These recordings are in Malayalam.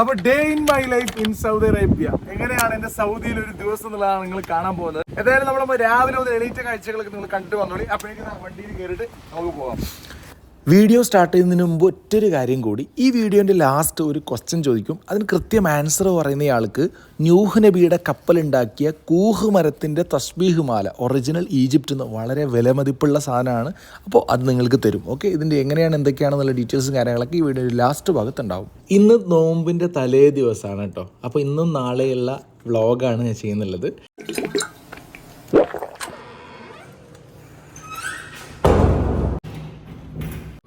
അപ്പൊ day in my life in Saudi Arabia എങ്ങനെയാണ് എന്റെ സൗദിയിൽ ഒരു ദിവസം എന്നുള്ളതാണ് നിങ്ങൾ കാണാൻ പോകുന്നത്. ഏതായാലും നമ്മൾ രാവിലെ മുതൽ എണീറ്റ കാഴ്ചകളൊക്കെ നിങ്ങൾ കണ്ടു വന്നോളി. അപ്പോഴേക്കും വണ്ടിയിൽ കയറിയിട്ട് നമുക്ക് പോകാം. വീഡിയോ സ്റ്റാർട്ട് ചെയ്യുന്നതിന് മുമ്പ് ഒറ്റൊരു കാര്യം കൂടി. ഈ വീഡിയോന്റെ ലാസ്റ്റ് ഒരു ക്വസ്റ്റ്യൻ ചോദിക്കും. അതിന് കൃത്യം ആൻസർ പറയുന്നയാൾക്ക് ന്യൂഹ് നബിയുടെ കപ്പലുണ്ടാക്കിയ കൂഹ് മരത്തിന്റെ തസ്ബീഹ് മാല ഒറിജിനൽ ഈജിപ്റ്റ് നിന്ന് വളരെ വിലമതിപ്പുള്ള സാധനമാണ്. അപ്പോൾ അത് നിങ്ങൾക്ക് തരും. ഓക്കെ ഇതിന്റെ എങ്ങനെയാണ് എന്തൊക്കെയാണെന്നുള്ള ഡീറ്റെയിൽസും കാര്യങ്ങളൊക്കെ ഈ വീഡിയോയുടെ ലാസ്റ്റ് ഭാഗത്തുണ്ടാവും. ഇന്ന് നോമ്പിന്റെ തലേ ദിവസമാണ് കേട്ടോ. അപ്പോൾ ഇന്നും നാളെയുള്ള വ്ളോഗാണ് ഞാൻ ചെയ്യുന്നുള്ളത്.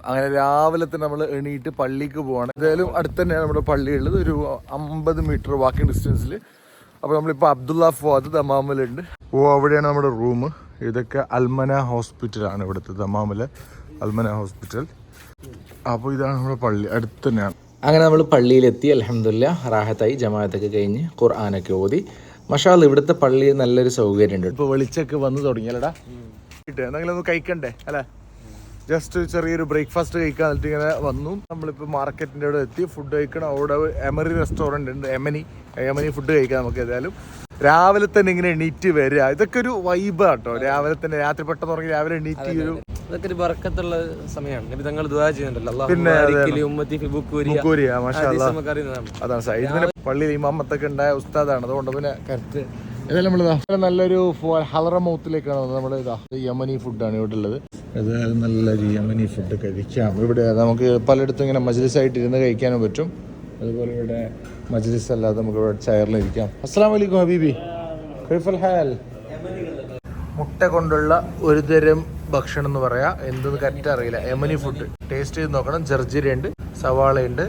അങ്ങനെ രാവിലെ തന്നെ നമ്മൾ എണീറ്റ് പള്ളിക്ക് പോവാണ്. ഏതായാലും അടുത്ത് തന്നെയാണ് നമ്മുടെ പള്ളി ഉള്ളത് ഒരു അമ്പത് മീറ്റർ വാക്കിംഗ് ഡിസ്റ്റൻസിൽ അപ്പോൾ നമ്മളിപ്പോൾ അബ്ദുള്ള ഫുവാദ് ദമാമിലുണ്ട്. ഓ അവിടെയാണ് നമ്മുടെ റൂം. ഇതൊക്കെ അൽമന ഹോസ്പിറ്റലാണ് ഇവിടുത്തെ ദമാമിലെ അൽമന ഹോസ്പിറ്റൽ. അപ്പോൾ ഇതാണ് നമ്മുടെ പള്ളി. അടുത്ത് തന്നെയാണ്. അങ്ങനെ നമ്മൾ പള്ളിയിലെത്തി. അലഹമില്ല റാഹത്തായി ജമാഅത്തൊക്കെ കഴിഞ്ഞ് ഖുർആാനൊക്കെ ഓതി. മഷാൽ ഇവിടുത്തെ പള്ളിയിൽ നല്ലൊരു സൗകര്യമുണ്ട്. ഇപ്പോൾ വെളിച്ചൊക്കെ വന്ന് തുടങ്ങിയല്ലടാ. കിട്ടുക എന്തെങ്കിലും ഒന്ന് കഴിക്കണ്ടേ? അല്ലേ? ജസ്റ്റ് ചെറിയൊരു ബ്രേക്ക്ഫാസ്റ്റ് കഴിക്കാൻ എന്നിട്ട് ഇങ്ങനെ വന്നു. നമ്മളിപ്പോൾ മാർക്കറ്റിന്റെ അവിടെ എത്തി. ഫുഡ് കഴിക്കണം അവിടെ എമറി റെസ്റ്റോറന്റ് ഉണ്ട്. എമനി എമനി ഫുഡ് കഴിക്കാം നമുക്ക് ഏതായാലും. രാവിലെ തന്നെ ഇങ്ങനെ എണീറ്റ് വരിക. ഇതൊക്കെ ഒരു വൈബ് കേട്ടോ രാവിലെ തന്നെ രാത്രി പെട്ടെന്ന് തുടങ്ങി രാവിലെ എണീറ്റ് ഒരു അതൊക്കെ ഒരു ബർക്കത്തുള്ള സമയമാണ്. നബി തങ്ങൾ ദുആ ചെയ്യുന്നുണ്ടല്ലോ. പിന്നെ അതാണ് സൈഡിന് പള്ളിയിൽ ഇമാമത്തൊക്കെ ഉണ്ടായ ഉസ്താദാണ്. അതുകൊണ്ട് പിന്നെ കറക്റ്റ് ഏതായാലും നമ്മൾ നല്ലൊരു ഹലറ മൗത്തിലേക്കാണ് നമ്മൾ ഇതാ യമനി ഫുഡാണ് ഇവിടെ ഉള്ളത്. ഏതായാലും നല്ല യമനി ഫുഡ് കഴിക്കാം. ഇവിടെ നമുക്ക് പലയിടത്തും ഇങ്ങനെ മജ്ലിസായിട്ട് ഇരുന്ന് കഴിക്കാനും പറ്റും. അതുപോലെ ഇവിടെ മജ്ലിസ് അല്ലാതെ നമുക്ക് ഇവിടെ ചെയറിൽ ഇരിക്കാം അസ്സാം വലൈക്കും ഹബീബി. കൈഫൽ ഹാൽ. മുട്ട കൊണ്ടുള്ള ഒരു തരം ഭക്ഷണം എന്ന് പറയാ. എന്തെന്ന് കറക്റ്റ് അറിയില്ല. എമനി ഫുഡ് ടേസ്റ്റ് ചെയ്ത് നോക്കണം. ജർജിരയുണ്ട് സവാളയുണ്ട്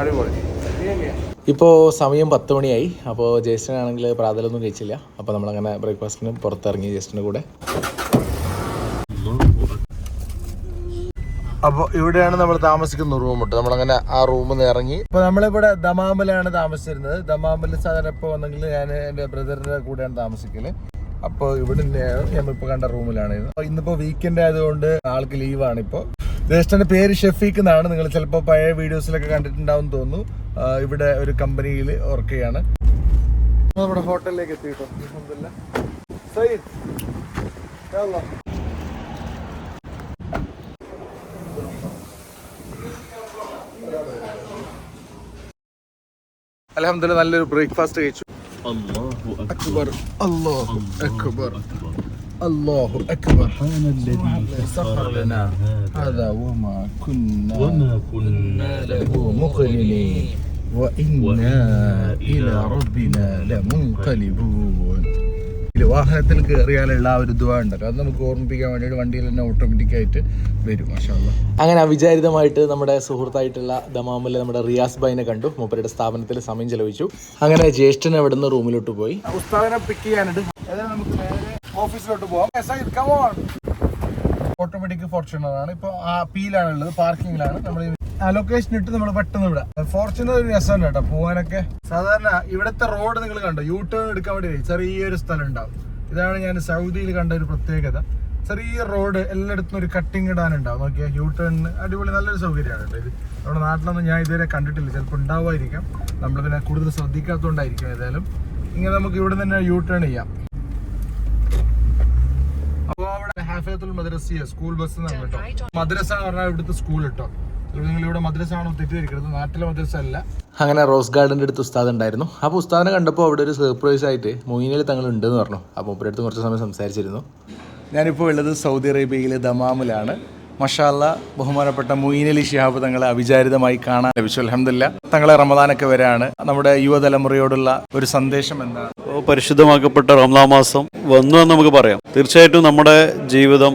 അടിപൊളി. ഇപ്പോൾ സമയം പത്ത് മണിയായി. അപ്പോൾ ജ്യേഷ്ഠനാണെങ്കിൽ പ്രാതലൊന്നും കഴിച്ചില്ല. അപ്പോൾ നമ്മളങ്ങനെ ബ്രേക്ക്ഫാസ്റ്റിന് പുറത്തിറങ്ങി ജ്യേഷ്ഠന്റെ കൂടെ. അപ്പോൾ ഇവിടെയാണ് നമ്മൾ താമസിക്കുന്ന റൂം ഇട്ട് നമ്മളങ്ങനെ ആ റൂമിൽ നിന്ന് ഇറങ്ങി. ഇപ്പോൾ നമ്മളിവിടെ ദമാമിലാണ് താമസിച്ചിരുന്നത്. ദമാമിൽ സാധാരണ ഇപ്പോൾ വന്നെങ്കിൽ ഞാൻ എന്റെ ബ്രദറിന്റെ കൂടെയാണ് താമസിക്കൽ. അപ്പോൾ ഇവിടെ നമ്മളിപ്പോൾ കണ്ട റൂമിലാണ് ഇന്നിപ്പോ അപ്പോൾ ഇന്നിപ്പോൾ വീക്കെൻഡ് ആയതുകൊണ്ട് ആൾക്ക് ലീവാണ് ഇപ്പോൾ ജ്യേഷ്ഠന്റെ പേര് ഷെഫീഖ് എന്നാണ്. നിങ്ങൾ ചിലപ്പോൾ പഴയ വീഡിയോസിലൊക്കെ കണ്ടിട്ടുണ്ടാവും തോന്നുന്നു. ഇവിടെ ഒരു കമ്പനിയിൽ വർക്ക് ചെയ്യാണ്. നമ്മുടെ ഹോട്ടലിലേക്ക് എത്തിയിട്ടോ അലഹമില്ല സയ്യിദ് അലഹമില്ല നല്ലൊരു ബ്രേക്ക്ഫാസ്റ്റ് കഴിച്ചു. അക്ബർ. അല്ലാഹു അക്ബർ. അല്ലാഹു അക്ബർ. ഹദാ. വമാ കുന്നാ വമാ കുന്നാ ലഹു മുഖ്ലിനീ വാഹനത്തിൽ കയറിയാലുള്ള ആ ഒരു ദുവാ അത് നമുക്ക് ഓർമ്മിപ്പിക്കാൻ വേണ്ടിയിട്ട് വണ്ടിയിൽ തന്നെ ഓട്ടോമാറ്റിക്കായിട്ട് വരും മാഷാ അങ്ങനെ അവിചാരിതമായിട്ട് നമ്മുടെ സുഹൃത്തായിട്ടുള്ള ദമാമിൽ നമ്മുടെ റിയാസ് ഭായിനെ കണ്ടു. മൂപ്പരുടെ സ്ഥാപനത്തിൽ സമയം ചെലവഴിച്ചു. അങ്ങനെ ജ്യേഷ്ഠൻ അവിടെ നിന്ന് റൂമിലോട്ട് പോയി. ഉസ്താദിനെ പിക്ക് നമുക്ക് ഓഫീസിലോട്ട് ഓട്ടോമാറ്റിക് ഫോർച്യൂണർ ആണ്. ഇപ്പോൾ ആ പിയിലാണുള്ളത് പാർക്കിംഗിലാണ് നമ്മൾ ആ ലൊക്കേഷൻ ഇട്ട് നമ്മൾ പെട്ടെന്ന് വിടാം. ഫോർച്യൂണർ ഒരു രസമല്ല കേട്ടോ പോകാനൊക്കെ സാധാരണ ഇവിടുത്തെ റോഡ് നിങ്ങൾ കണ്ടോ? യൂ ടേൺ എടുക്കാൻ വേണ്ടി ചെറിയൊരു സ്ഥലം ഉണ്ടാവും. ഇതാണ് ഞാൻ സൗദിയിൽ കണ്ട ഒരു പ്രത്യേകത. ചെറിയ റോഡ് എല്ലായിടത്തും ഒരു കട്ടിങ് ഇടാനുണ്ടാവും നോക്കിയാൽ യൂ ടേണിന് അടിപൊളി നല്ലൊരു സൗകര്യമാണ് കേട്ടോ ഇത്. നമ്മുടെ നാട്ടിലൊന്നും ഞാൻ ഇതുവരെ കണ്ടിട്ടില്ല. ചിലപ്പോൾ ഉണ്ടാവുമായിരിക്കാം. നമ്മൾ പിന്നെ കൂടുതൽ ശ്രദ്ധിക്കാത്തതുകൊണ്ടായിരിക്കും ഏതായാലും. ഇങ്ങനെ നമുക്ക് ഇവിടെ തന്നെ യൂ ടേൺ ചെയ്യാം. അപ്പോൾ അവിടെ ഹാഫിയത്തുൽ മദ്രസിയ? സ്കൂൾ ബസ് എന്നാണ് കേട്ടോ. മദ്രസ എന്ന് പറഞ്ഞാൽ ഇവിടുത്തെ സ്കൂൾ കേട്ടോ. നിങ്ങൾ മദ്രസാണോ തെറ്റിദ്ധരിക്കരുത് നാട്ടിലെ മദ്രസ അല്ല അങ്ങനെ റോസ് ഗാർഡന്റെ അടുത്ത് ഉസ്താദ് ഉണ്ടായിരുന്നു. അപ്പോൾ ഉസ്താദിനെ കണ്ടപ്പോൾ അവിടെ ഒരു സർപ്രൈസ് ആയിട്ട് മൊയിനിൽ തങ്ങൾ ഉണ്ടെന്ന് പറഞ്ഞു. അപ്പോൾ മൂപ്പരുടെ അടുത്ത് കുറച്ച് സമയം സംസാരിച്ചിരുന്നു. ഞാനിപ്പോൾ ഉള്ളത് സൗദി അറേബ്യയിലെ ദമാമിലാണ്. മഷാല്ല ബഹുമാനപ്പെട്ട മൊയ്നലി ഷിഹാബ് തങ്ങളെ അവിചാരിതമായി കാണാൻ ലഭിച്ചു. അലഹമില്ല തങ്ങളെ റമദാനൊക്കെ വരാണ് നമ്മുടെ യുവതലമുറയോടുള്ള ഒരു സന്ദേശം എന്താണ്? പരിശുദ്ധമാക്കപ്പെട്ട റമദാൻ മാസം വന്നു എന്ന് നമുക്ക് പറയാം. തീർച്ചയായിട്ടും നമ്മുടെ ജീവിതം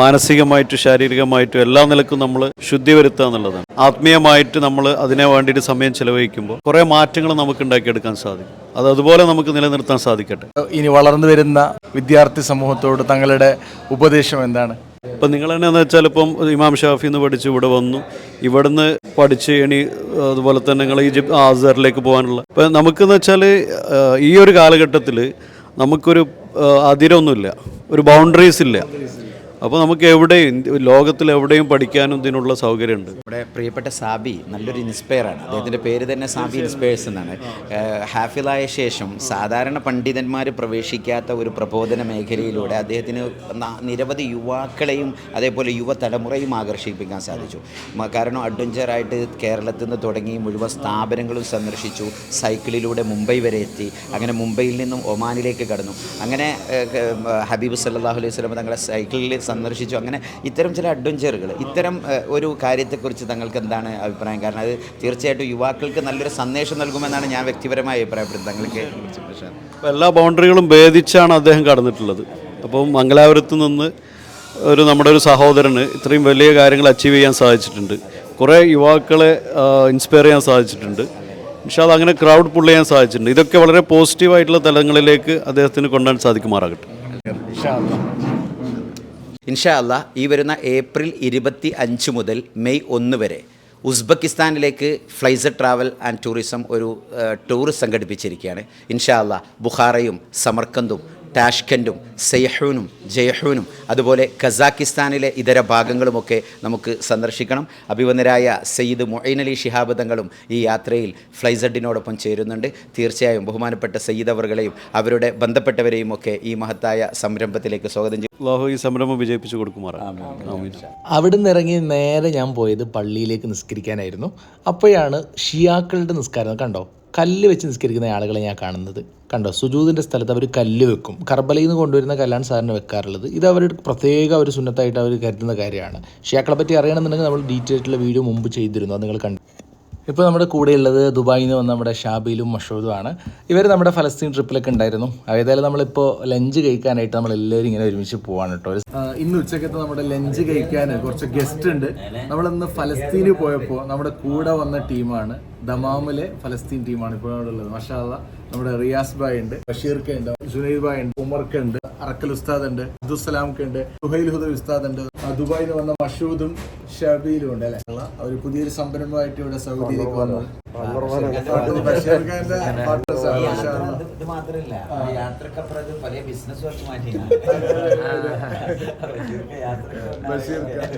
മാനസികമായിട്ടും ശാരീരികമായിട്ടും എല്ലാ നിലക്കും നമ്മൾ ശുദ്ധി വരുത്തുക എന്നുള്ളതാണ്. ആത്മീയമായിട്ട് നമ്മൾ അതിനെ വേണ്ടിയിട്ട് സമയം ചെലവഴിക്കുമ്പോൾ കുറേ മാറ്റങ്ങൾ നമുക്ക് ഉണ്ടാക്കിയെടുക്കാൻ സാധിക്കും. അത് അതുപോലെ നമുക്ക് നിലനിർത്താൻ സാധിക്കട്ടെ. ഇനി വളർന്നു വരുന്ന വിദ്യാർത്ഥി സമൂഹത്തോട് തങ്ങളുടെ ഉപദേശം എന്താണ്? ഇപ്പം നിങ്ങൾ തന്നെ എന്ന് വെച്ചാൽ ഇപ്പം ഇമാം ഷാഫി എന്ന് പഠിച്ച് ഇവിടെ വന്നു. ഇവിടുന്ന് പഠിച്ച് ഇനി അതുപോലെ തന്നെ നിങ്ങൾ ഈജിപ്ത് ആസറിലേക്ക് പോകാനുള്ള. ഇപ്പം നമുക്കെന്ന് വെച്ചാൽ ഈ ഒരു കാലഘട്ടത്തിൽ നമുക്കൊരു അതിരൊന്നുമില്ല. ഒരു ബൗണ്ടറീസ് ഇല്ല. അപ്പോൾ നമുക്ക് എവിടെയും ലോകത്തിൽ എവിടെയും പഠിക്കാനും ഇതിനുള്ള സൗകര്യമുണ്ട്. നമ്മുടെ പ്രിയപ്പെട്ട സാബി നല്ലൊരു ഇൻസ്പയറാണ് അദ്ദേഹത്തിന്റെ പേര് തന്നെ സാബി ഇൻസ്പയേഴ്സ് എന്നാണ്. ഹാഫിലായ ശേഷം സാധാരണ പണ്ഡിതന്മാർ പ്രവേശിക്കാത്ത ഒരു പ്രബോധന മേഖലയിലൂടെ അദ്ദേഹത്തിന് നിരവധി യുവാക്കളെയും അതേപോലെ യുവതലമുറയും ആകർഷിപ്പിക്കാൻ സാധിച്ചു. കാരണം അഡ്വഞ്ചറായിട്ട് കേരളത്തിൽ നിന്ന് തുടങ്ങി മുഴുവൻ സ്ഥാപനങ്ങളും സന്ദർശിച്ചു. സൈക്കിളിലൂടെ മുംബൈ വരെ എത്തി. അങ്ങനെ മുംബൈയിൽ നിന്നും ഒമാനിലേക്ക് കടന്നു. അങ്ങനെ ഹബീബ് സല്ലാഹു അലൈഹി സ്വലം തങ്ങളെ സൈക്കിളിൽ സന്ദർശിച്ചു. അങ്ങനെ ഇത്തരം ചില അഡ്വഞ്ചറുകൾ ഇത്തരം ഒരു കാര്യത്തെക്കുറിച്ച് തങ്ങൾക്ക് എന്താണ് അഭിപ്രായം? കാരണം അത് തീർച്ചയായിട്ടും യുവാക്കൾക്ക് നല്ലൊരു സന്ദേശം നൽകുമെന്നാണ് ഞാൻ വ്യക്തിപരമായി അഭിപ്രായപ്പെടുന്നത് തങ്ങൾക്ക് എല്ലാ ബൗണ്ടറികളും ഭേദിച്ചാണ് അദ്ദേഹം കടന്നിട്ടുള്ളത്. അപ്പം മംഗലാപുരത്ത് നിന്ന് ഒരു നമ്മുടെ ഒരു സഹോദരന് ഇത്രയും വലിയ കാര്യങ്ങൾ അച്ചീവ് ചെയ്യാൻ സാധിച്ചിട്ടുണ്ട്. കുറേ യുവാക്കളെ ഇൻസ്പയർ ചെയ്യാൻ സാധിച്ചിട്ടുണ്ട്. പക്ഷേ അത് അങ്ങനെ ക്രൗഡ് പുള്ള് ചെയ്യാൻ സാധിച്ചിട്ടുണ്ട്. ഇതൊക്കെ വളരെ പോസിറ്റീവായിട്ടുള്ള തലങ്ങളിലേക്ക് അദ്ദേഹത്തിന് കൊണ്ടുവരാൻ സാധിക്കുമാറാകട്ടെ. ഇൻഷാ ഈ വരുന്ന ഏപ്രിൽ ഇരുപത്തി അഞ്ച് മുതൽ മെയ് ഒന്ന് വരെ ഉസ്ബെക്കിസ്ഥാനിലേക്ക് ഫ്ലൈസർ ട്രാവൽ ആൻഡ് ടൂറിസം ഒരു ടൂർ സംഘടിപ്പിച്ചിരിക്കുകയാണ്. ഇൻഷാ അല്ലാ ബുഖാറയും സമർക്കന്തും ടാഷ്കൻഡും സെയ്ഹൂനും ജയ്ഹൂനും അതുപോലെ കസാക്കിസ്ഥാനിലെ ഇതര ഭാഗങ്ങളുമൊക്കെ നമുക്ക് സന്ദർശിക്കണം. അഭിവന്ദരായ സയ്യിദ് മൊയ്ൻ അലി ഷിഹാബ് തങ്ങളും ഈ യാത്രയിൽ ഫ്ലൈസഡിനോടൊപ്പം ചേരുന്നുണ്ട്. തീർച്ചയായും ബഹുമാനപ്പെട്ട സയ്യിദ് അവർകളെയും അവരുടെ ബന്ധപ്പെട്ടവരെയും ഒക്കെ ഈ മഹത്തായ സംരംഭത്തിലേക്ക് സ്വാഗതം ചെയ്യും അള്ളാഹു ഈ സംരംഭം വിജയിപ്പിച്ചു കൊടുക്കുമാറ ആമീൻ അവിടെ നിന്ന് ഇറങ്ങി നേരെ ഞാൻ പോയത് പള്ളിയിലേക്ക് നിസ്കരിക്കാനായിരുന്നു. അപ്പോഴാണ് ഷിയാക്കളുടെ നിസ്കാരം. കണ്ടോ? കല്ല് വെച്ച് നിസ്കരിക്കുന്ന ആളുകളെ ഞാൻ കാണുന്നത്. കണ്ടോ? സുജൂദിന്റെ സ്ഥലത്ത് അവർ കല്ല് വെക്കും. കർബലയിൽ നിന്ന് കൊണ്ടുവരുന്ന കല്ലാണ് സാറിന് വെക്കാറുള്ളത്. ഇത് അവരുടെ പ്രത്യേക ഒരു സുന്നത്തായിട്ട് അവർ കരുതുന്ന കാര്യമാണ്. ഷിയാക്കളെ പറ്റി അറിയണമെന്നുണ്ടെങ്കിൽ നമ്മൾ ഡീറ്റെയിൽ ആയിട്ടുള്ള വീഡിയോ മുമ്പ് ചെയ്തിരുന്നു. അത് നിങ്ങൾ കണ്ടു. ഇപ്പോൾ നമ്മുടെ കൂടെയുള്ളത് ദുബായിൽ നിന്ന് വന്ന നമ്മുടെ ഷാബിലും മഷൂദുമാണ് ഇവർ നമ്മുടെ ഫലസ്തീൻ ട്രിപ്പിലൊക്കെ ഉണ്ടായിരുന്നു. ഏതായാലും നമ്മളിപ്പോൾ ലഞ്ച് കഴിക്കാനായിട്ട് നമ്മൾ എല്ലാവരും ഇങ്ങനെ ഒരുമിച്ച് പോവാണ് കേട്ടോ. ഇന്ന് ഉച്ചക്കത്തെ നമ്മുടെ ലഞ്ച് കഴിക്കാൻ കുറച്ച് ഗസ്റ്റ് ഉണ്ട്. നമ്മളിന്ന് ഫലസ്തീനിൽ പോയപ്പോൾ നമ്മുടെ കൂടെ വന്ന ടീമാണ് ദമാമിലെ ഫലസ്തീൻ ടീമാണ് ഇപ്പോൾ അവിടെ ഉള്ളത്. മഷാല്ല നമ്മുടെ റിയാസ് ഭായ് ഉണ്ട് ബഷീർക്ക് ഉണ്ട് ജുനൈദ് ഭായ് ഉണ്ട് ഉമർക്ക് ഉണ്ട് അറക്കൽ ഉസ്താദ് ഉണ്ട് അബ്ദുസലാംക്ക് ഉണ്ട് സുഹൈൽ ഹുദ ഉസ്താദ് ഉണ്ട്. ദുബായിൽ വന്ന മഷൂദും ഷബീലും ഉണ്ട് അല്ലെ? അവർ പുതിയൊരു സംരംഭമായിട്ട് ഇവിടെ സൗദിയിലേക്ക് വന്നു. ഇത് മാത്രല്ല. യാത്രക്കപ്പുറത്ത് പല ബിസിനസ് വർക്ക് ബഷീർ ഖാൻ.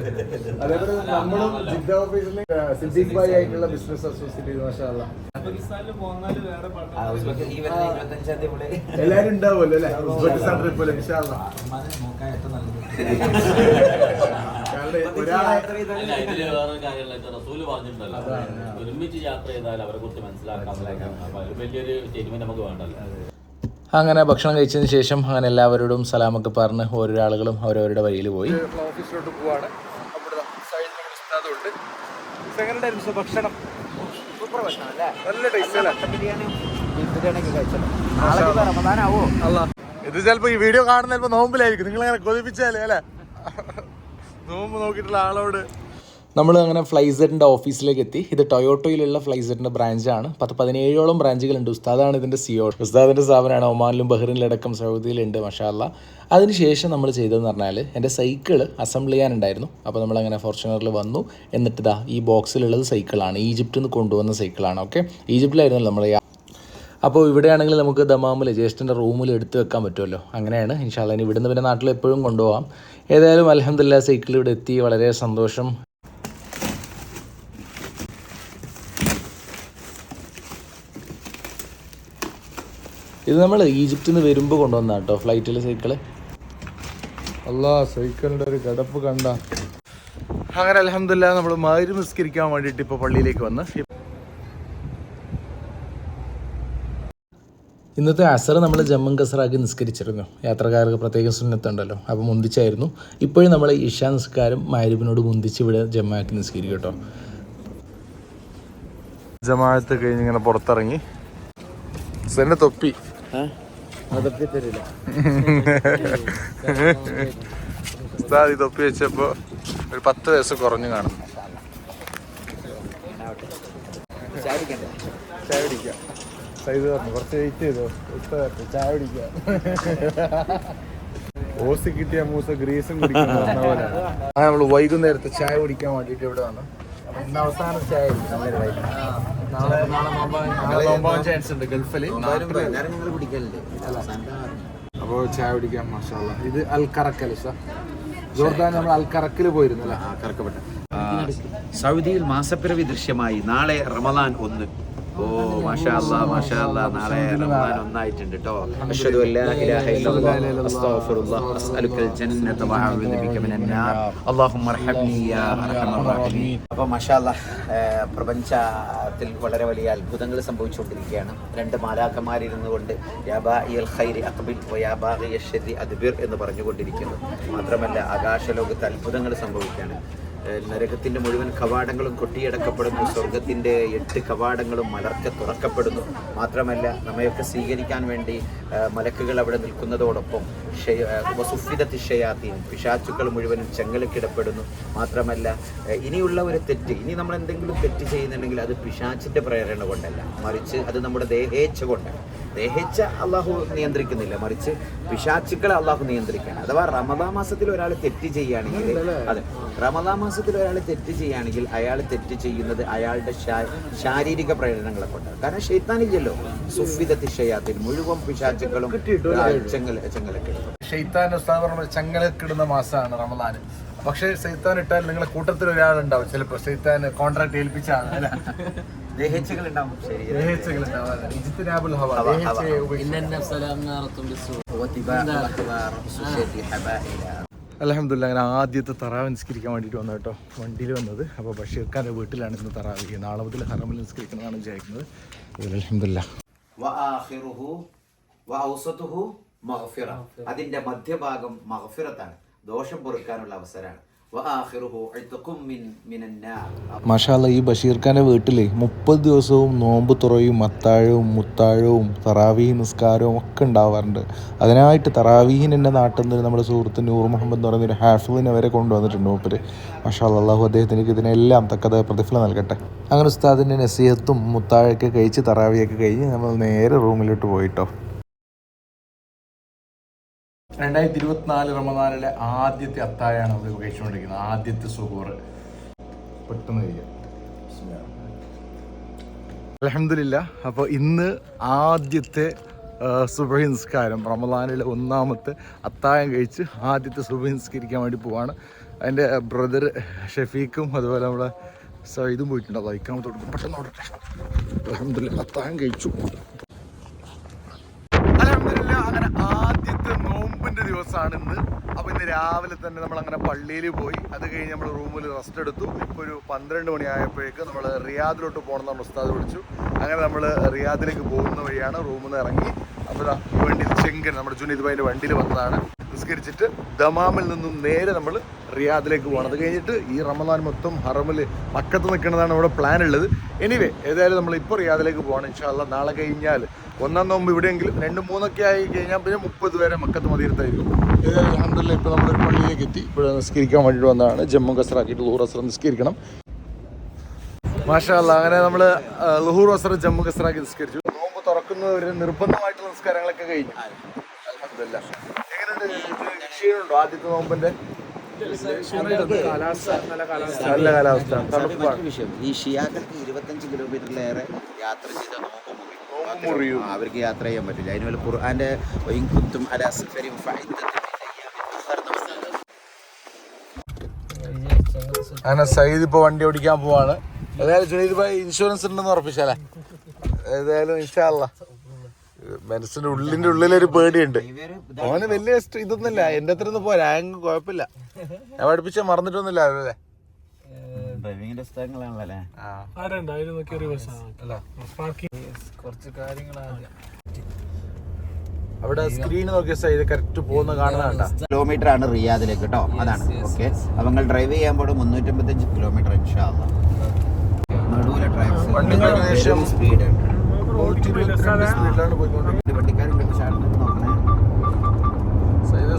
അതേപോലെ നമ്മളും ജിദ്ദ ഓഫീസിൽ സിദ്ദീഖ് ഭായി ആയിട്ടുള്ള ബിസിനസ് അസോസിയേറ്റ് ഇവിടെ. എല്ലാരും ഉണ്ടാവുമല്ലോ അല്ലെ? ഉസ്ബെക്കിസ്ഥാൻ ട്രിപ്പ് അല്ലാ. നോക്കാൻ ഒരാളെ അല്ല, ഇതിൽ റസൂൽ പറഞ്ഞിട്ടുണ്ടല്ലോ. ഒരുമിച്ച് യാത്ര ചെയ്താൽ അവരെ കുറിച്ച് മനസ്സിലാക്കാൻ അപ്പൊ അത് വലിയൊരു സ്റ്റേറ്റ്മെന്റ് നമുക്ക് വേണ്ടല്ലോ. അങ്ങനെ ഭക്ഷണം കഴിച്ചതിന് ശേഷം അങ്ങനെ എല്ലാവരോടും സലാമൊക്കെ പറഞ്ഞ് ഓരോ ആളുകളും അവരവരുടെ വഴിയിൽ പോയി. ഓഫീസിലോട്ട് പോവാണ്. അവിടെ ഭക്ഷണം സൂപ്പർ ഭക്ഷണം. അല്ലേ നല്ല ടേസ്റ്റ് അല്ലേ ബിരിയാണി ബീഫ് ബിരിയാണി കഴിച്ചല്ലോ. നാളെ റമദാനാവോ? അല്ല ഇത് ചിലപ്പോ ഈ വീഡിയോ കാണുന്ന ചിലപ്പോ നോമ്പിലായിരിക്കും. നിങ്ങൾ അങ്ങനെ കൊതിപ്പിച്ചാലേ അല്ലേ? നോക്കിയിട്ടുള്ള ആളോട്. നമ്മൾ അങ്ങനെ ഫ്ലൈസറിന്റെ ഓഫീസിലേക്ക് എത്തി. ഇത് ടൊയോട്ടോയിലുള്ള ഫ്ലൈസറിന്റെ ബ്രാഞ്ചാണ് പത്ത് പതിനേഴോളം ബ്രാഞ്ചുകളുണ്ട് ഉസ്താദാണ് ഇതിന്റെ സിഒ ഉസ്താദിന്റെ സ്ഥാപനമാണ് ഒമാനിലും ബഹ്റിനിലടക്കം സൗദിയിലുണ്ട് മഷാല്ല അതിനുശേഷം നമ്മൾ ചെയ്തതെന്ന് പറഞ്ഞാൽ എന്റെ സൈക്കിൾ അസംബിൾ ചെയ്യാനുണ്ടായിരുന്നു. അപ്പോൾ നമ്മളങ്ങനെ ഫോർച്യൂണറിൽ വന്നു. എന്നിട്ട് ഈ ബോക്സിലുള്ളത് സൈക്കിളാണ് ഈജിപ്തിൽ നിന്ന് കൊണ്ടുവന്ന സൈക്കിളാണ് ഓക്കെ? ഈജിപ്തിലായിരുന്നു നമ്മൾ അപ്പോൾ ഇവിടെയാണെങ്കിൽ നമുക്ക് ദമാമിൽ ജ്യേഷ്ഠന്റെ റൂമിൽ എടുത്തു വെക്കാൻ പറ്റുമല്ലോ. അങ്ങനെയാണ്. ഇൻഷാല്ല ഇനി ഇവിടുന്ന് പിന്നെ നാട്ടിൽ എപ്പോഴും കൊണ്ടുപോകാം ഏതായാലും അലഹമില്ല സൈക്കിൾ ഇവിടെ എത്തി. വളരെ സന്തോഷം. ഇത് നമ്മൾ ഈജിപ്തിൽ നിന്ന് വരുമ്പോൾ കൊണ്ടുവന്ന കേട്ടോ ഫ്ലൈറ്റിൽ സൈക്കിൾ. അല്ലാ സൈക്കിളിന്റെ ഒരു കിടപ്പ് കണ്ട. അങ്ങനെ അലഹമില്ല നമ്മൾ മാതിരി നിസ്കരിക്കാൻ വേണ്ടിയിട്ട് ഇപ്പോൾ പള്ളിയിലേക്ക് വന്ന്. ഇന്നത്തെ അസർ നമ്മൾ ജമ്മു കസറാക്കി നിസ്കരിച്ചിരുന്നു. യാത്രക്കാർക്ക് പ്രത്യേക സുന്നത്തുണ്ടല്ലോ. അപ്പോൾ മുന്തിച്ചായിരുന്നു. ഇപ്പോഴും നമ്മൾ ഇഷാ നിസ്കാരം മാരിബിനോട് മുന്തിച്ച് ഇവിടെ ജമ്മാക്കി നിസ്കരിക്കും കേട്ടോ. ജമാഅത്ത് കഴിഞ്ഞ് ഇങ്ങനെ പുറത്തിറങ്ങി. എന്നെ തൊപ്പി. ഉസ്താദ് ഈ തൊപ്പി വെച്ചപ്പോ ഒരു പത്ത് വയസ്സ് കുറഞ്ഞു കാണുന്നു. ചായ കുടിക്കാം. സൈഡ് പറഞ്ഞു. കുറച്ച് വെയിറ്റ് ചെയ്തോ. ചായ കുടിക്കാം ഓസി കിട്ടിയ മൂസ ഗ്രീസും കുടിക്കാൻ ആ നമ്മൾ വൈകുന്നേരത്തെ ചായ കുടിക്കാൻ വേണ്ടിയിട്ട് ഇവിടെ വന്നു. അപ്പൊ ഇന്ന് അവസാന ചായ അപ്പോൾ ചായ കുടിക്കാൻ മാഷാല്ല ഇത് അൽ കറക്കൽ ജോർദാൻ നമ്മൾ അൽ പോയിരുന്നു അല്ലേ ആ, കറക്കപ്പെട്ട. സൗദിയിൽ മാസപ്പിറവി ദൃശ്യമായി. നാളെ റമദാൻ ഒന്ന്. ഓ ഒന്നായിട്ടുണ്ട് ഇലാഹ ഇല്ലല്ലാഹ് അസ്തഗ്ഫിറുല്ലാഹ് അസ്അലുക്കൽ ജന്നത വഅഊദു ബിക പ്രപഞ്ചത്തിൽ വളരെ വലിയ അത്ഭുതങ്ങൾ സംഭവിച്ചുകൊണ്ടിരിക്കുകയാണ്. രണ്ട് മാലാക്കന്മാരിരുന്നു കൊണ്ട് യാബാ ഇൽ ഖൈരി വയാബാ അദ്ബിർ എന്ന് പറഞ്ഞുകൊണ്ടിരിക്കുന്നു. മാത്രമല്ല ആകാശലോകത്ത് അത്ഭുതങ്ങൾ സംഭവിക്കുകയാണ്. ഏഹ് നരകത്തിന്റെ മുഴുവൻ കവാടങ്ങളും കൊട്ടിയടക്കപ്പെടുന്നു. സ്വർഗത്തിന്റെ എട്ട് കവാടങ്ങളും മലർക്കെ തുറക്കപ്പെടുന്നു. മാത്രമല്ല നമ്മയൊക്കെ സ്വീകരിക്കാൻ വേണ്ടി മലക്കുകൾ അവിടെ നിൽക്കുന്നതോടൊപ്പം സുഫിദത്തിഷയാത്തീൻ പിശാച്ചുക്കൾ മുഴുവനും ചെങ്ങലക്കിടപ്പെടുന്നു മാത്രമല്ല ഇനിയുള്ള ഒരു തെറ്റ് ഇനി നമ്മൾ എന്തെങ്കിലും തെറ്റ് ചെയ്യുന്നുണ്ടെങ്കിൽ അത് പിശാച്ചിന്റെ പ്രേരണ കൊണ്ടല്ല. മറിച്ച് അത് നമ്മുടെ ദേഹേച്ഛ കൊണ്ടാണ് ദേഹേച്ഛ അള്ളാഹു നിയന്ത്രിക്കുന്നില്ല. മറിച്ച് പിശാച്ചുക്കളെ അള്ളാഹു നിയന്ത്രിക്കുകയാണ്. അഥവാ റമദാ മാസത്തിൽ ഒരാൾ തെറ്റ് ചെയ്യുകയാണെങ്കിൽ അതെ. റമദാ മാസത്തിൽ ഒരാൾ തെറ്റ് ചെയ്യുകയാണെങ്കിൽ അയാൾ തെറ്റ് ചെയ്യുന്നത് അയാളുടെ ശാരീരിക പ്രേരണങ്ങളെ കൊണ്ടാണ്. കാരണം ഷെയ്ത്താനില്ലല്ലോ സുഫിദത്തി ഷയാത്തിൽ മുഴുവൻ പിശാച്ചുക്കളും ചെങ്ങലൊക്കെ ഷെയ്ത്താൻ ചങ്ങലക്കിടുന്ന മാസമാണ് റമദാൻ പക്ഷേ സൈത്താൻ ഇട്ടാൽ നിങ്ങളുടെ കൂട്ടത്തിൽ ഒരാളുണ്ടാവും. ചിലപ്പോൾ സൈത്താൻ കോൺട്രാക്ട് ഏൽപ്പിച്ചാണ് ദേഹേച്ഛകൾ ഉണ്ടാവും. അലഹമില്ല അങ്ങനെ ആദ്യത്തെ തറാവ് നിസ്കരിക്കാൻ വേണ്ടിയിട്ട് വന്നു കേട്ടോ. വണ്ടിയിൽ വന്നത്. അപ്പോൾ ബഷീർ ഖാന്റെ വീട്ടിലാണ് ഇന്ന് തറാവ് നാളെ മുതൽ ഹറമിൽ നിസ്കരിക്കുന്നതാണ് വിചാരിക്കുന്നത്. അലഹമില്ല അതിന്റെ മധ്യഭാഗം മഗ്ഫിറത്താണ്. ദോഷം പൊറുക്കാനുള്ള അവസരമാണ്. മഷാല ഈ ബഷീർ ഖാന്റെ വീട്ടിലെ മുപ്പത് ദിവസവും നോമ്പ് തുറയും മത്താഴവും മുത്താഴവും തറാവീഹ് നിസ്കാരവും ഒക്കെ ഉണ്ടാവാറുണ്ട്. അതിനായിട്ട് തറാവീഹിൻ എന്റെ നാട്ടിൽ നിന്ന് നമ്മുടെ സുഹൃത്ത് നൂർ മുഹമ്മദ് എന്ന് പറയുന്ന ഒരു ഹാഫിളിനെ വരെ കൊണ്ടുവന്നിട്ടുണ്ട് മൂപ്പര്. മഷാല അള്ളാഹു അദ്ദേഹത്തിന് ഇതിനെല്ലാം തക്കതായ പ്രതിഫലം നൽകട്ടെ. അങ്ങനെ ഉസ്താദിന്റെ നസീഹത്തും മുത്താഴൊക്കെ കഴിച്ച് തറാവിയൊക്കെ കഴിഞ്ഞ് നമ്മൾ നേരെ റൂമിലോട്ട് പോയിട്ടോ. രണ്ടായിരത്തി ഇരുപത്തിനാല് റമദാനിലെ ആദ്യത്തെ അത്തായാണ് നമ്മൾ കഴിച്ചുകൊണ്ടിരിക്കുന്നത് ആദ്യത്തെ സുഹൂർ. പെട്ടെന്ന് കഴിയാം അലഹമില്ല അപ്പോൾ ഇന്ന് ആദ്യത്തെ സുഭഹിംസ്കാരം റമദാനിലെ ഒന്നാമത്തെ അത്തായം കഴിച്ച് ആദ്യത്തെ സുബഹി നിസ്കരിക്കാൻ വേണ്ടി പോവാണ്. അതിന്റെ ബ്രദർ ഷഫീഖും അതുപോലെ നമ്മുടെ സൈദും പോയിട്ടുണ്ട്. അത് അയക്കാൻ തൊട്ട് പെട്ടെന്ന് ഓടട്ടെ അലഹമില്ല അത്തായം കഴിച്ചു അൽഹംദുലില്ലാ, അങ്ങനെ ആദ്യത്തെ നോമ്പിന്റെ ദിവസമാണ് ഇന്ന്. അപ്പൊ ഇന്ന് രാവിലെ തന്നെ നമ്മൾ അങ്ങനെ പള്ളിയിൽ പോയി. അത് കഴിഞ്ഞ് നമ്മൾ റൂമിൽ റെസ്റ്റ് എടുത്തു. ഇപ്പൊ ഒരു പന്ത്രണ്ട് മണി ആയപ്പോഴേക്ക് നമ്മൾ റിയാദിലോട്ട് പോകണം എന്ന് ഉസ്താദ് വിളിച്ചു. അങ്ങനെ നമ്മൾ റിയാദിലേക്ക് പോകുന്ന വഴിയാണ് റൂമിൽ നിന്ന് ഇറങ്ങി. അപ്പോൾ ഈ വണ്ടിയിൽ ചെങ്കൻ നമ്മുടെ ജുനീദ് ഭായിന്റെ വണ്ടിയിൽ വന്നതാണ്. നിസ്കരിച്ചിട്ട് ദമാമിൽ നിന്നും നേരെ നമ്മൾ റിയാദിലേക്ക് പോകണം അത് കഴിഞ്ഞിട്ട് ഈ റമദാൻ മൊത്തം ഹറമിൽ മക്കത്ത് നിൽക്കുന്നതാണ് ഇവിടെ പ്ലാൻ ഉള്ളത്. എനിവേ ഏതായാലും നമ്മൾ ഇപ്പോൾ റിയാദിലേക്ക് പോകണം ഇൻഷാല്ല നാളെ കഴിഞ്ഞാൽ ഒന്നാം നോമ്പ് ഇവിടെയെങ്കിലും രണ്ട് മൂന്നൊക്കെ ആയി കഴിഞ്ഞാൽ പിന്നെ മുപ്പത് വരെ മക്കത്ത് മതിയത്തായിരിക്കും ഏതായാലും അഹമ്മദില്ല ഇപ്പോൾ നമ്മളൊരു പള്ളിയിലേക്ക് എത്തി. ഇവിടെ നിസ്കരിക്കാൻ വേണ്ടി വന്നതാണ്. ജമ്മു കസറാക്കിയിട്ട് ലൂർ അസർ നിസ്കരിക്കണം. മാഷാല്ല അങ്ങനെ നമ്മൾ ലഹൂർ അസർ ജമ്മു കസറാക്കി നിസ്കരിച്ചു. നോമ്പ് തുറക്കുന്നവരെ നിർബന്ധമായിട്ടുള്ള നിസ്കാരങ്ങളൊക്കെ കഴിഞ്ഞു. അലഹമില്ല എങ്ങനെയുണ്ട് ക്ഷീണുണ്ടോ ആദ്യത്തെ നോമ്പിന്റെ? നല്ല കാലാവസ്ഥ. വിഷയം. ഈ ഷിയാക്കൾക്ക് ഇരുപത്തഞ്ച് കിലോമീറ്ററിലേറെ യാത്ര ചെയ്ത നോമ്പ് മുറിയും. നോമ്പ് മുറിയും. ആ, അവർക്ക് യാത്ര ചെയ്യാൻ പറ്റില്ല. അതിന് ഖുർആന്റെ ഖുർആാന്റെ കുന്തും അലാ അങ്ങനെ സയ്യിദ് ഇപ്പോൾ വണ്ടി ഓടിക്കാൻ പോവാണ്. ഏതായാലും സയ്യിദ് ഭായി ഇൻഷുറൻസ് ഉണ്ടെന്ന് ഉറപ്പിച്ചാലേ. ഏതായാലും ഇൻഷാല്ല മനസ്സിന്റെ ഉള്ളിന്റെ ഉള്ളിലൊരു പേടിയുണ്ട്. ഓന് വലിയ ഇതൊന്നുമില്ല. എന്റെ അത്ര ഒന്നും പോരാ. റാങ്ക് കുഴപ്പമില്ല. ഞാൻ പഠിപ്പിച്ച മറന്നിട്ടൊന്നുമില്ല അല്ലേ? പുസ്തകങ്ങളാണല്ലേ കുറച്ച് കാര്യങ്ങളാണ് അവിടെ സ്ക്രീൻ നോക്കിയ കറക്റ്റ് പോകുന്ന കാണുന്ന കിലോമീറ്റർ ആണ് റിയാദിലേക്ക് കേട്ടോ അതാണ്. ഓക്കെ അപ്പൊ നിങ്ങൾ ഡ്രൈവ് ചെയ്യുമ്പോൾ മുന്നൂറ്റമ്പത്തഞ്ച് കിലോമീറ്റർ വണ്ടി ഏകദേശം സ്പീഡിലാണ് പോയിക്കൊണ്ടിരിക്കുന്നത്.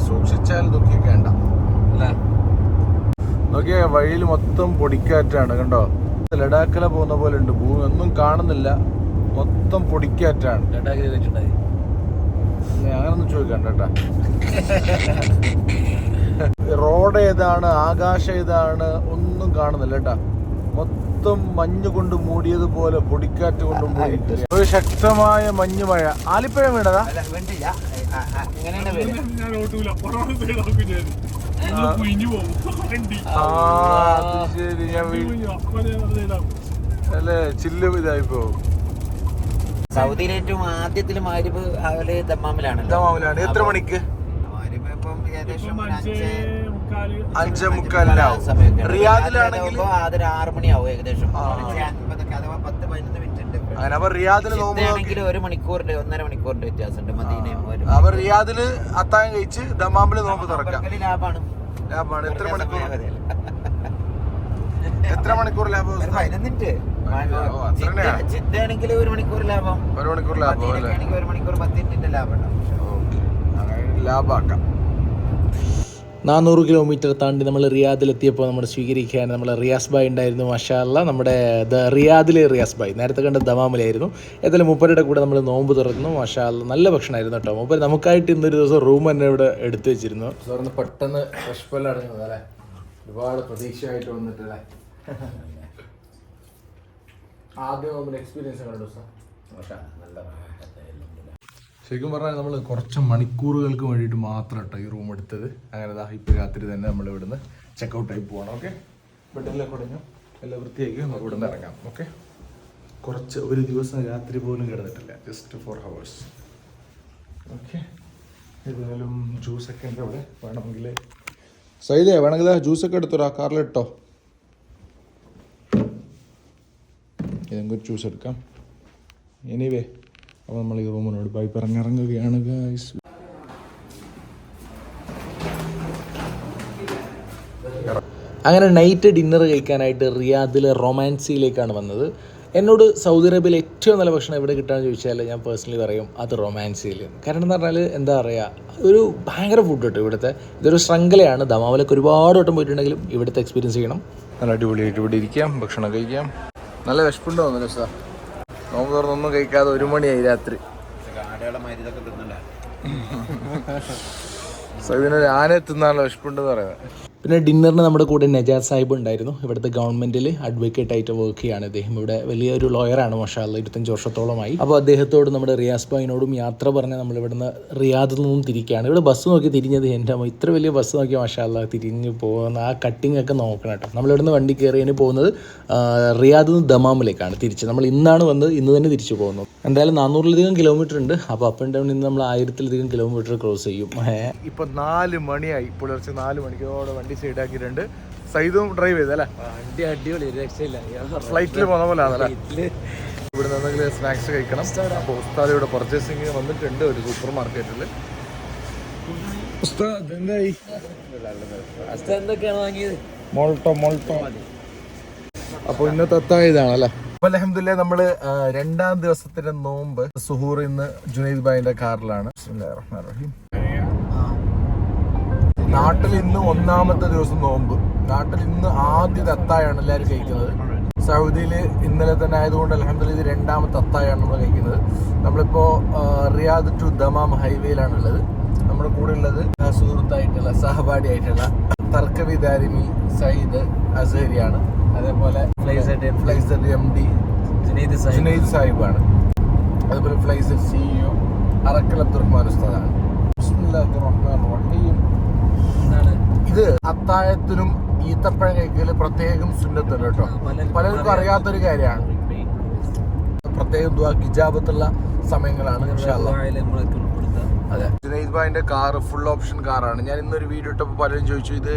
സൂക്ഷിച്ചാൽ നോക്കിയൊക്കെ വേണ്ട നോക്കിയ വഴിയിൽ മൊത്തം പൊടിക്കാറ്റാണ് കണ്ടോ? ലഡാക്കിലെ പോകുന്ന പോലെ ഉണ്ട്. ഭൂമി ഒന്നും കാണുന്നില്ല. മൊത്തം പൊടിക്കാറ്റാണ്. അങ്ങനൊന്നും ചോദിക്കണ്ട കേട്ടാ. റോഡ് ഏതാണ് ആകാശം ഏതാണ് ഒന്നും കാണുന്നില്ല കേട്ടാ. മൊത്തം മഞ്ഞ് കൊണ്ട് മൂടിയതുപോലെ പൊടിക്കാറ്റ് കൊണ്ട് മൂടി ഒരു ശക്തമായ മഞ്ഞ് മഴ ആലിപ്പഴം വീണതാ? വേണ്ടില്ല. ശരി ഞാൻ അല്ലേ ചില്ല് പോകും സൗദിയിൽ ഏറ്റവും ആദ്യത്തിൽ മാരിബ് അവർ ദമ്മാമിലാണ് ദമ്മാമിലാണ്. എത്ര മണിക്ക്? അഞ്ച് മുക്കാലിനാവും. റിയാദിലാണെങ്കിൽ അതൊരു ആറ് മണിയാവും ഏകദേശം. അഞ്ച് അൻപതൊക്കെ അഥവാ പത്ത് പതിനൊന്ന് മിനിറ്റ് അങ്ങനെ അപ്പൊ റിയാദിൽ നോമ്പ് നോക്കി. ആണെങ്കിൽ ഒരു മണിക്കൂറിന്റെ ഒന്നര മണിക്കൂറിന്റെ വ്യത്യാസമുണ്ട് മദീനയും അപ്പൊ റിയാദിൽ അത്താഴം കഴിച്ച് ദമാമിൽ നോമ്പ് തുറക്കാം. അവർക്കൊരു ലാഭാണ് എത്ര മണിക്കൂർ? എത്ര മണിക്കൂർ ലാഭം ഒരു പതിനൊന്ന്. മിനിറ്റ് ഓ, അത്ര തന്നെയാ? ഒരു മണിക്കൂർ ലാഭം. ഒരു മണിക്കൂർ ലാഭം ഒരു മണിക്കൂർ പത്ത് മിനിറ്റിന്റെ ലാഭം ലാഭാക്കാം നാനൂറ് കിലോമീറ്റർ താണ്ടി നമ്മൾ റിയാദിലെത്തിയപ്പോൾ നമ്മൾ സ്വീകരിക്കാൻ നമ്മൾ റിയാസ് ബായ് ഉണ്ടായിരുന്നു മഷാല്ല നമ്മുടെ ദ റിയാദിലെ റിയാസ് ബായ് നേരത്തെ കണ്ട ദമാമിലായിരുന്നു. ഏതായാലും മുപ്പരുടെ കൂടെ നമ്മൾ നോമ്പ് തുറന്നു. മഷാല്ല നല്ല ഭക്ഷണമായിരുന്നു കേട്ടോ. മുപ്പര് നമുക്കായിട്ട് ഇന്നൊരു ദിവസം റൂം തന്നെ ഇവിടെ എടുത്തു വെച്ചിരുന്നു. തുറന്ന് പെട്ടെന്ന് വിഷപ്പെല്ലാം അടങ്ങുന്നത് അല്ലേ? ഒരുപാട് പ്രതീക്ഷയായിട്ട് വന്നിട്ടല്ലേ ആദ്യം നമ്മൾ എക്സ്പീരിയൻസ് കണ്ടു സാർ. നല്ല ശരിക്കും പറഞ്ഞാൽ നമ്മൾ കുറച്ച് മണിക്കൂറുകൾക്ക് വേണ്ടിയിട്ട് മാത്രം കേട്ടോ ഈ റൂം എടുത്തത്. അങ്ങനെ ദാ ഇപ്പോൾ രാത്രി തന്നെ നമ്മൾ ഇവിടുന്ന് ചെക്കൗട്ട് ആയി പോകണം ഓക്കെ ബെഡെല്ലാം കുടഞ്ഞു. എല്ലാം വൃത്തിയാക്കി നമുക്ക് ഇവിടുന്ന് ഇറങ്ങാം. ഓക്കെ കുറച്ച് ഒരു ദിവസം രാത്രി പോലും കിടന്നിട്ടില്ല. ജസ്റ്റ് ഫോർ ഹവേഴ്സ് ഓക്കെ ഏതായാലും ജ്യൂസൊക്കെ ഉണ്ട് അവിടെ. വേണമെങ്കിൽ സൈദേ വേണമെങ്കിൽ ജ്യൂസൊക്കെ എടുത്തോരാ കാറിലിട്ടോ ഏതെങ്കിലും ജ്യൂസ് എടുക്കാം. എനിവേ അപ്പോൾ നമ്മൾ ഈ റൂമിനോട് പോയി പറഞ്ഞിറങ്ങുകയാണ് ഗായ്സ് അങ്ങനെ നൈറ്റ് ഡിന്നർ കഴിക്കാനായിട്ട് റിയാദിലെ റൊമാൻസിയിലേക്കാണ് വന്നത്. എന്നോട് സൗദി അറേബ്യയിൽ ഏറ്റവും നല്ല ഭക്ഷണം എവിടെ കിട്ടാന്ന് ചോദിച്ചാൽ ഞാൻ പേഴ്സണലി പറയും അത് റൊമാൻസിയിൽ. കാരണം എന്ന് പറഞ്ഞാൽ എന്താ പറയുക ഒരു ഭയങ്കര ഫുഡ് കേട്ടോ ഇവിടുത്തെ. ഇതൊരു ശൃംഖലയാണ്. ദമാവലൊക്കെ ഒരുപാട് വട്ടം പോയിട്ടുണ്ടെങ്കിലും ഇവിടുത്തെ എക്സ്പീരിയൻസ് ചെയ്യണം. നല്ല അടിപൊളിയായിട്ട് ഇവിടെ ഇരിക്കാം ഭക്ഷണം കഴിക്കാം. നല്ല വിശപ്പുണ്ടോ നല്ല സാർ നോമ്പ് തുറന്നൊന്നും കഴിക്കാതെ ഒരു മണിയായി രാത്രി. സോ ഇതിനൊരു ആന എത്തുന്നാണല്ലോ വിശപ്പുണ്ടെന്ന് പറയുന്നത്. പിന്നെ ഡിന്നറിന് നമ്മുടെ കൂടെ നജാർ സാഹിബ് ഉണ്ടായിരുന്നു. ഇവിടുത്തെ ഗവൺമെന്റിൽ അഡ്വക്കേറ്റ് ആയിട്ട് വർക്ക് ചെയ്യാണ് അദ്ദേഹം ഇവിടെ വലിയൊരു ലോയറാണ് മഷാല്ല ഇരുപത്തഞ്ച് വർഷത്തോളമായി. അപ്പോൾ അദ്ദേഹത്തോട് നമ്മുടെ റിയാസ് ഭായിനോടും യാത്ര പറഞ്ഞ് നമ്മൾ ഇവിടുന്ന് റിയാദിൽ നിന്നും തിരിക്കുകയാണ്. ഇവിടെ ബസ് നോക്കി തിരിഞ്ഞത് എന്റെ അമ്മ. ഇത്ര വലിയ ബസ് നോക്കി മഷാല്ല തിരിഞ്ഞ് പോകുന്ന ആ കട്ടിംഗ് ഒക്കെ നോക്കണം കേട്ടോ. നമ്മളിവിടുന്ന് വണ്ടി കയറിയതിന് പോകുന്നത് റിയാദിൽ നിന്ന് ദമാമിലേക്കാണ് തിരിച്ച്. നമ്മൾ ഇന്നാണ് വന്നത് ഇന്ന് തന്നെ തിരിച്ചു പോകുന്നത് എന്തായാലും നാനൂറിലധികം കിലോമീറ്റർ ഉണ്ട്. അപ്പോൾ അപ്പ് ആൻഡ് ഡൗൺ ഇന്ന് നമ്മൾ ആയിരത്തിലധികം കിലോമീറ്റർ ക്രോസ് ചെയ്യും. ഇപ്പോൾ ഇപ്പൊ നാല് മണിയായി. പുലർച്ചെ നാല് മണിക്കോടെ വണ്ടി സൈഡാക്കിയിട്ടുണ്ട്. സൈദും ഡ്രൈവ് ചെയ്തല്ലേ വണ്ടി അടിപൊളി രക്ഷയില്ല. ഫ്ലൈറ്റിൽ പോകുന്ന പോലെ ആണല്ലേ ഇവിടെ എന്തെങ്കിലും സ്നാക്സ് കഴിക്കണം. അപ്പോൾ ഉസ്താദ് ഇവിടെ പർച്ചേസിങ് വന്നിട്ടുണ്ട് ഒരു സൂപ്പർ മാർക്കറ്റിൽ മോൾട്ടോ മോൾട്ടോ. അപ്പോൾ ഇന്നത്തെ അത്തായതാണല്ലേ അപ്പൊ അലഹമില്ല നമ്മൾ രണ്ടാം ദിവസത്തിന്റെ നോമ്പ് സുഹൂർ ഇന്ന് ജുനൈദ് ബായിന്റെ കാറിലാണ്. റഹ്മാൻ റഹീം. നാട്ടിൽ ഇന്ന് ഒന്നാമത്തെ ദിവസം നോമ്പ്. നാട്ടിൽ ഇന്ന് ആദ്യത്തെ അത്തായാണ് എല്ലാവരും കഴിക്കുന്നത്. സൗദിയിൽ ഇന്നലെ തന്നെ ആയതുകൊണ്ട് അലഹമ്മദ് ഇത് രണ്ടാമത്തെ അത്തായാണ് നമ്മൾ കഴിക്കുന്നത്. നമ്മളിപ്പോൾ റിയാദ് ടു ദമാം ഹൈവേയിലാണ് ഉള്ളത് നമ്മുടെ കൂടെ ഉള്ളത് സുഹൃത്തായിട്ടുള്ള സഹപാഠി ആയിട്ടുള്ള തർക്കവി ദാരിമി സയ്യിദ് അസേരിയാണ്. അതേപോലെ ഫ്ലൈസ് എം ഡി. ജുനൈദ് സാഹിബാണ്. അതുപോലെ ഫ്ലൈസ് സിഇഒ അറക്കൽ അബ്ദുറഹ്മാൻ ഉസ്താദാണ്. ബിസ്മില്ലാഹിർ റഹ്മാനിർ റഹീം. ഇത് അത്താഴത്തിനും ഈത്തപ്പഴം കഴിക്കൽ പ്രത്യേകം സുന്നത്തുണ്ട് കേട്ടോ. പലർക്കും അറിയാത്തൊരു കാര്യമാണ്. പ്രത്യേകം ദുആ ഇജാബത്തുള്ള സമയങ്ങളാണ് അതെ ജുനൈദ് ഭായിന്റെ കാർ ഫുൾ ഓപ്ഷൻ കാറാണ് ഞാൻ ഇന്നൊരു വീഡിയോ ഇട്ടപ്പോൾ പലരും ചോദിച്ചു ഇത്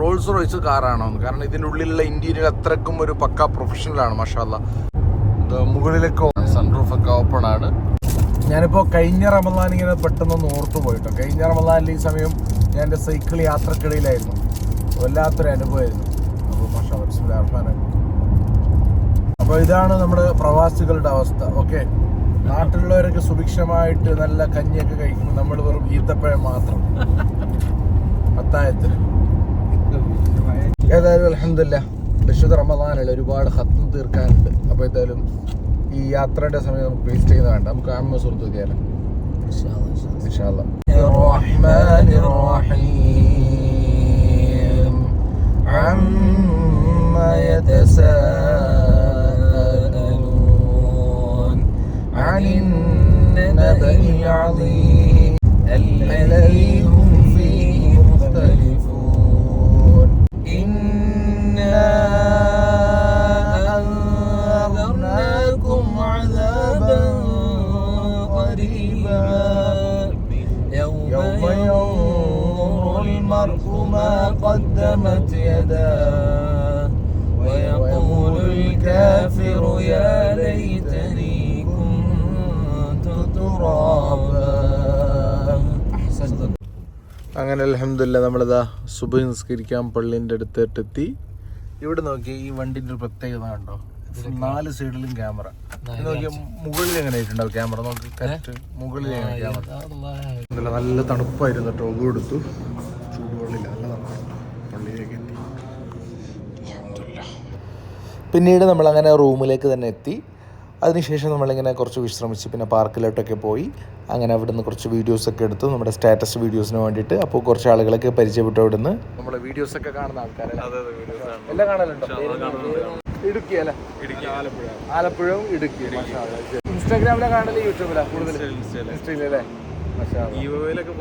റോൾസ് റോയ്സ് കാറാണോ എന്ന്. കാരണം ഇതിന്റെ ഉള്ളിലുള്ള ഇന്ത്യയിൽ അത്രക്കും ഒരു പക്ക പ്രൊഫഷണൽ ആണ് മഷാല്ല മുകളിലൊക്കെ സൺറൂഫ് ഒക്കെ ഓപ്പൺ ആണ്. ഞാനിപ്പോൾ കഴിഞ്ഞ റമദാൻ ഇങ്ങനെ പെട്ടെന്ന് ഓർത്തു പോയിട്ടോ കഴിഞ്ഞ റമദാനിൽ ഈ സമയം ഞാൻ എന്റെ സൈക്കിൾ യാത്രക്കിടയിലായിരുന്നു. വല്ലാത്തൊരു അനുഭവമായിരുന്നു. അപ്പോൾ മഷാ അപ്പോൾ ഇതാണ് നമ്മുടെ പ്രവാസികളുടെ അവസ്ഥ ഓക്കെ? നാട്ടിലുള്ളവരൊക്കെ സുഭിക്ഷമായിട്ട് നല്ല കഞ്ഞിയൊക്കെ കഴിക്കും നമ്മൾ വെറും ഈത്തപ്പഴം മാത്രം. അത്തായത്തിന്. ഏതായാലും അലഹമില്ല വിശുദ്ധ റമദാനല്ല ഒരുപാട് ഹത്തും തീർക്കാനുണ്ട്. അപ്പോൾ ഏതായാലും ഈ യാത്രയുടെ സമയം നമുക്ക് വേസ്റ്റ് ചെയ്യുന്ന വേണ്ട. നമുക്ക് ആമ്മ സുഹൃത്ത് കയറാം. إن അങ്ങനെ അലഹമില്ല നമ്മളിതാ സുബഹി നിസ്കരിക്കാൻ പള്ളിന്റെ അടുത്തിട്ടെത്തി. ഇവിടെ നോക്കി ഈ വണ്ടിന്റെ ഒരു പ്രത്യേകത കണ്ടോ? നാല് സൈഡിലും ക്യാമറ. മുകളിൽ എങ്ങനെ ആയിട്ടുണ്ടാവും ക്യാമറ. നോക്കി കറക്റ്റ് മുകളിൽ ക്യാമറ? നല്ല തണുപ്പായിരുന്നു കേട്ടോ കൊടുത്തു. ചൂടുവെള്ളില്ല നല്ല തണുപ്പ് പള്ളിയിലേക്ക് എത്തി. പിന്നീട് നമ്മളങ്ങനെ റൂമിലേക്ക് തന്നെ എത്തി. അതിനുശേഷം നമ്മളിങ്ങനെ കുറച്ച് വിശ്രമിച്ച് പിന്നെ പാർക്കിലോട്ടൊക്കെ പോയി അങ്ങനെ അവിടെ നിന്ന് കുറച്ച് വീഡിയോസൊക്കെ എടുത്തു. നമ്മുടെ സ്റ്റാറ്റസ് വീഡിയോസിന് വേണ്ടിയിട്ട്. അപ്പോൾ കുറച്ച് ആളുകളൊക്കെ പരിചയപ്പെട്ടു അവിടെ നിന്ന് നമ്മളെ വീഡിയോസ് ഒക്കെ കാണുന്ന ആൾക്കാരെ. എല്ലാം കാണലുണ്ടോ? ഇടുക്കി അല്ലേ? ആലപ്പുഴ. ആലപ്പുഴയും ഇടുക്കി. ഇൻസ്റ്റാഗ്രാമിലെ കാണൽ യൂട്യൂബിലാ കൂടുതൽ ഇൻസ്റ്റയിലല്ലേ? യുവയിലൊക്കെ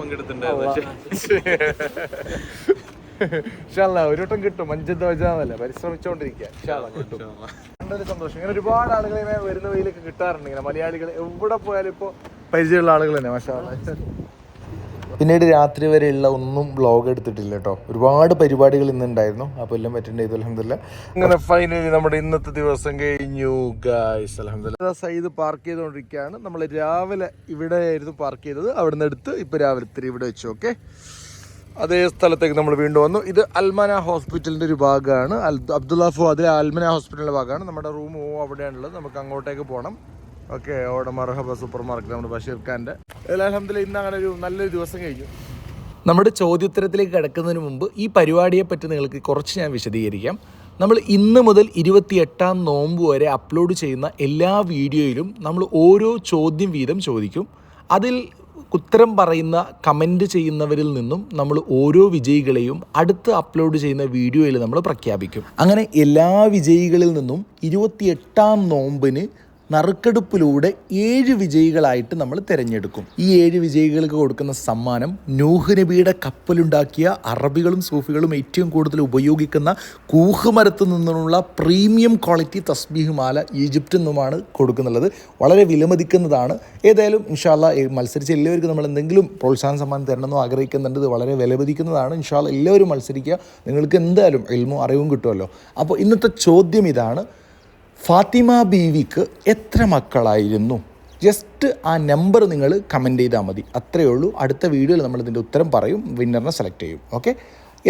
ഇൻഷാല്ലാ, ഒരു വട്ടം കിട്ടും. അഞ്ചു വെച്ചാന്നല്ലേ പരിശ്രമിച്ചോണ്ടിരിക്കുക ഇൻഷാല്ലാ, കിട്ടും. കണ്ടൊരു സന്തോഷം. ഇങ്ങനെ ഒരുപാട് ആളുകൾ ഇങ്ങനെ വരുന്ന വഴിയിലൊക്കെ കിട്ടാറുണ്ട്. ഇങ്ങനെ മലയാളികൾ എവിടെ പോയാലും ഇപ്പൊ പരിചയമുള്ള ആളുകൾ തന്നെ മഷാള പിന്നീട് രാത്രി വരെയുള്ള ഒന്നും വ്ളോഗ് എടുത്തിട്ടില്ല കേട്ടോ. ഒരുപാട് പരിപാടികൾ ഇന്നുണ്ടായിരുന്നു അപ്പോൾ എല്ലാം പറ്റേണ്ട ഇത് അലഹമില്ല അങ്ങനെ ഫൈനലി നമ്മുടെ ഇന്നത്തെ ദിവസം കഴിഞ്ഞു ഗായ്സ് അലഹമില്ല സൈദ് പാർക്ക് ചെയ്തുകൊണ്ടിരിക്കുകയാണ് നമ്മൾ രാവിലെ ഇവിടെ ആയിരുന്നു പാർക്ക് ചെയ്തത്. അവിടുന്ന് എടുത്ത് ഇപ്പൊ രാവിലെ ഇത്തിരി ഇവിടെ വെച്ചു ഓക്കെ അതേ സ്ഥലത്തേക്ക് നമ്മൾ വീണ്ടും വന്നു. ഇത് അൽമന ഹോസ്പിറ്റലിന്റെ ഒരു ഭാഗമാണ്. അബ്ദുള്ള ഫുവാദിലെ അൽമന ഹോസ്പിറ്റലിന്റെ ഭാഗമാണ്. നമ്മുടെ റൂം ഓ അവിടെയാണുള്ളത്. നമുക്ക് അങ്ങോട്ടേക്ക് പോകണം ഓക്കെ അവിടെ മർഹബ സൂപ്പർ മാർക്കറ്റ് നമ്മുടെ ബഷീർ ഖാന്റെ അലഹമില്ല ഇന്ന് അങ്ങനെ ഒരു നല്ലൊരു ദിവസം കഴിഞ്ഞു. നമ്മുടെ ചോദ്യോത്തരത്തിലേക്ക് കിടക്കുന്നതിന് മുമ്പ് ഈ പരിപാടിയെ പറ്റി നിങ്ങൾക്ക് കുറച്ച് ഞാൻ വിശദീകരിക്കാം. നമ്മൾ ഇന്ന് മുതൽ ഇരുപത്തിയെട്ടാം നോമ്പ് വരെ അപ്ലോഡ് ചെയ്യുന്ന എല്ലാ വീഡിയോയിലും നമ്മൾ ഓരോ ചോദ്യം വീതം ചോദിക്കും. അതിൽ ഉത്തരം പറയുന്ന കമന്റ് ചെയ്യുന്നവരിൽ നിന്നും നമ്മൾ ഓരോ വിജയികളെയും അടുത്ത് അപ്ലോഡ് ചെയ്യുന്ന വീഡിയോയിൽ നമ്മൾ പ്രഖ്യാപിക്കും. അങ്ങനെ എല്ലാ വിജയികളിൽ നിന്നും ഇരുപത്തിയെട്ടാം നോമ്പിന് നറുക്കെടുപ്പിലൂടെ ഏഴ് വിജയികളായിട്ട് നമ്മൾ തിരഞ്ഞെടുക്കും. ഈ ഏഴ് വിജയികൾക്ക് കൊടുക്കുന്ന സമ്മാനം നൂഹ് നബിയുടെ കപ്പലുണ്ടാക്കിയ അറബികളും സൂഫികളും ഏറ്റവും കൂടുതൽ ഉപയോഗിക്കുന്ന കൂഹുമരത്തു നിന്നുള്ള പ്രീമിയം ക്വാളിറ്റി തസ്ബീഹ് ഈജിപ്തിൽ നിന്നുമാണ് കൊടുക്കുന്നുള്ളത് വളരെ വിലമതിക്കുന്നതാണ്. ഏതായാലും ഇൻഷാല്ല മത്സരിച്ച എല്ലാവർക്കും നമ്മൾ എന്തെങ്കിലും പ്രോത്സാഹന സമ്മാനം തരണമെന്നോ ആഗ്രഹിക്കുന്നുണ്ട് ഇത് വളരെ വിലമതിക്കുന്നതാണ്. ഇൻഷാല്ല എല്ലാവരും മത്സരിക്കുക. നിങ്ങൾക്ക് എന്തായാലും എൽമോ അറിവും കിട്ടുമല്ലോ. അപ്പോൾ ഇന്നത്തെ ചോദ്യം ഇതാണ്. ഫാത്തിമ ബീവിക്ക് എത്ര മക്കളായിരുന്നു? ജസ്റ്റ് ആ നമ്പർ നിങ്ങൾ കമന്റ് ചെയ്താൽ മതി. അത്രയേ ഉള്ളൂ. അടുത്ത വീഡിയോയിൽ നമ്മൾ ഇതിന്റെ ഉത്തരം പറയും. വിന്നറിനെ സെലക്ട് ചെയ്യും. ഓക്കെ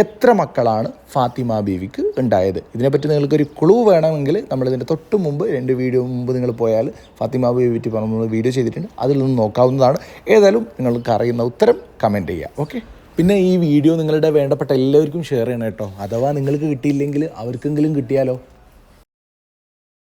എത്ര മക്കളാണ് ഫാത്തിമ ബീവിക്ക് ഉണ്ടായത്? ഇതിനെപ്പറ്റി നിങ്ങൾക്കൊരു ക്ലൂ വേണമെങ്കിൽ നമ്മളിതിന്റെ തൊട്ട് മുമ്പ് രണ്ട് വീഡിയോ മുമ്പ് നിങ്ങൾ പോയാൽ ഫാത്തിമ ബീവി പറ്റി നമ്മൾ വീഡിയോ ചെയ്തിട്ടുണ്ട്. അതിൽ നിന്ന് നോക്കാവുന്നതാണ്. ഏതായാലും നിങ്ങൾക്ക് അറിയുന്ന ഉത്തരം കമന്റ് ചെയ്യുക ഓക്കെ പിന്നെ ഈ വീഡിയോ നിങ്ങളുടെ വേണ്ടപ്പെട്ട എല്ലാവർക്കും ഷെയർ ചെയ്യണം കേട്ടോ. അഥവാ നിങ്ങൾക്ക് കിട്ടിയില്ലെങ്കിൽ അവർക്കെങ്കിലും കിട്ടിയാലോ?